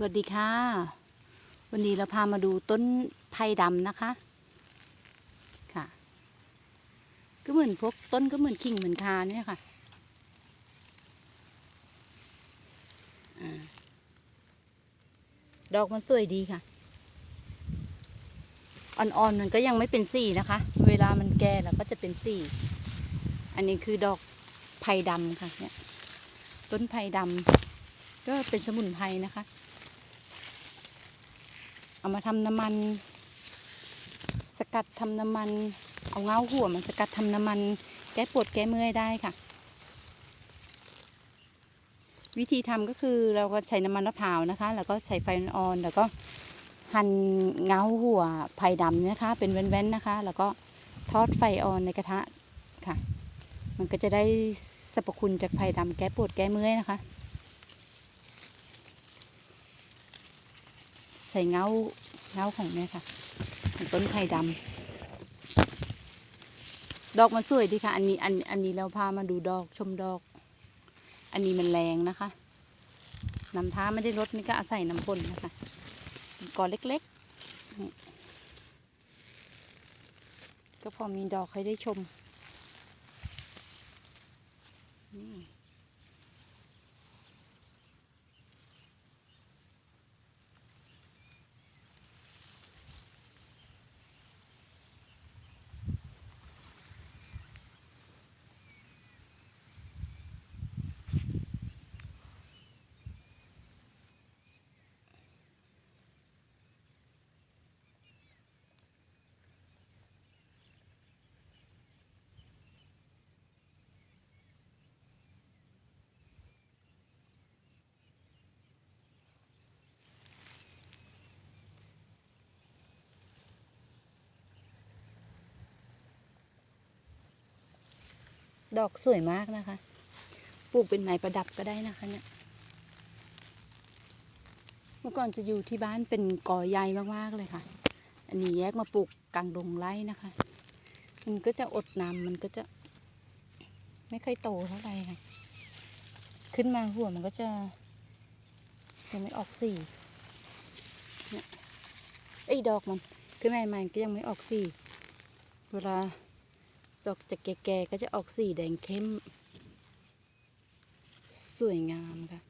สวัสดีค่ะ วันนี้เราพามาดูต้นไผ่ดำนะคะ ค่ะ ก็เหมือนพวกต้นก็เหมือนกิ่งเหมือนคาเนี่ยค่ะอดอกมันสวยดีค่ะ อ่อนๆมันก็ยังไม่เป็นสีนะคะ เวลามันแก่แล้วก็จะเป็นสีอันนี้คือดอกไผ่ดำค่ะเนี่ย ต้นไผ่ดำก็เป็นสมุนไพรนะคะ เอามาทำน้ำมัน สกัดทำน้ำมัน เอาเงาหัวมันสกัดทำน้ำมัน แก้ปวดแก้เมื่อยได้ค่ะ วิธีทำก็คือเราก็ใช้น้ำมันมะพร้าวนะคะ แล้วก็ใส่ไฟอ่อนแล้วก็หั่นเงาหัวไผ่ดำนะคะ เป็นแว่นๆนะคะ แล้วก็ทอดไฟอ่อนในกระทะค่ะ มันก็จะได้สรรพคุณจากไผ่ดำแก้ปวดแก้เมื่อยนะคะ ใส่เงาเงาของเนี่ยค่ะต้นไผ่ดำดอกมันสวยดีค่ะ อันนี้อันอันนี้เราพามาดูดอกชมดอก อันนี้มันแรงนะคะน้ำท้าไม่ได้ลดนี่ก็อาศัยน้ำพ่นนะคะก่อนเล็กๆ ก็พอมีดอกให้ได้ชมนี่ ดอกสวยมากนะคะ ปลูกเป็นไม้ประดับก็ได้นะคะเนี่ย เมื่อก่อนจะอยู่ที่บ้านเป็นกอใหญ่มากๆเลยค่ะ อันนี้แยกมาปลูกกลางดงไร่นะคะ มันก็จะอดน้ำมันก็จะ ไม่ค่อยโตเท่าไหร่ค่ะ ขึ้นมาหัวมันก็จะยังไม่ออกสีเนี่ยไอ้ดอกมันขึ้นมาใหม่ๆก็ยังไม่ออกสีเวลา ดอกจะแก่ๆก็จะออกสีแดงเข้ม สวยงามค่ะ